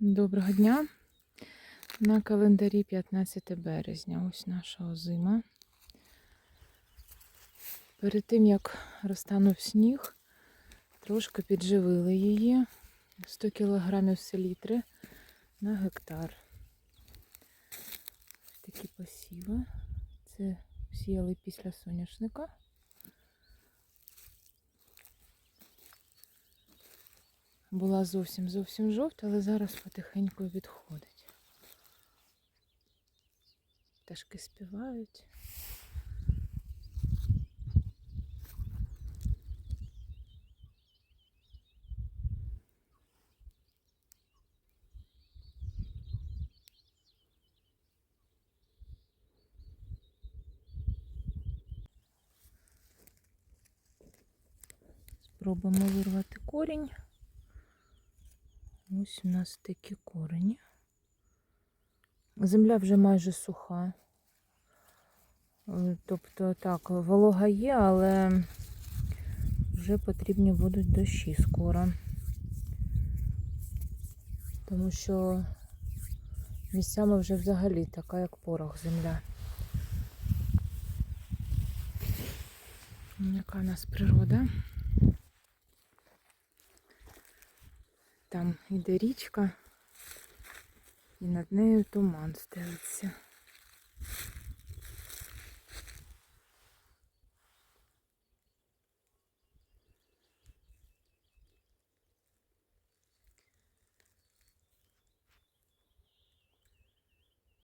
Доброго дня. На календарі 15 березня. Ось наша озима. Перед тим, як розтанув сніг, трошки підживили її. 100 кг селітри на гектар. Такі посіви. Це сіяли після соняшника. Була зовсім зовсім жовта, але зараз потихеньку відходить. Пташки співають. Спробуємо вирвати корінь. Ось у нас такі корені. Земля вже майже суха. Е, Тобто так, волога є, але вже потрібні будуть дощі скоро. Тому що місцями вже взагалі така, як порох земля. Яка у нас природа? Там іде річка, і над нею туман стелиться.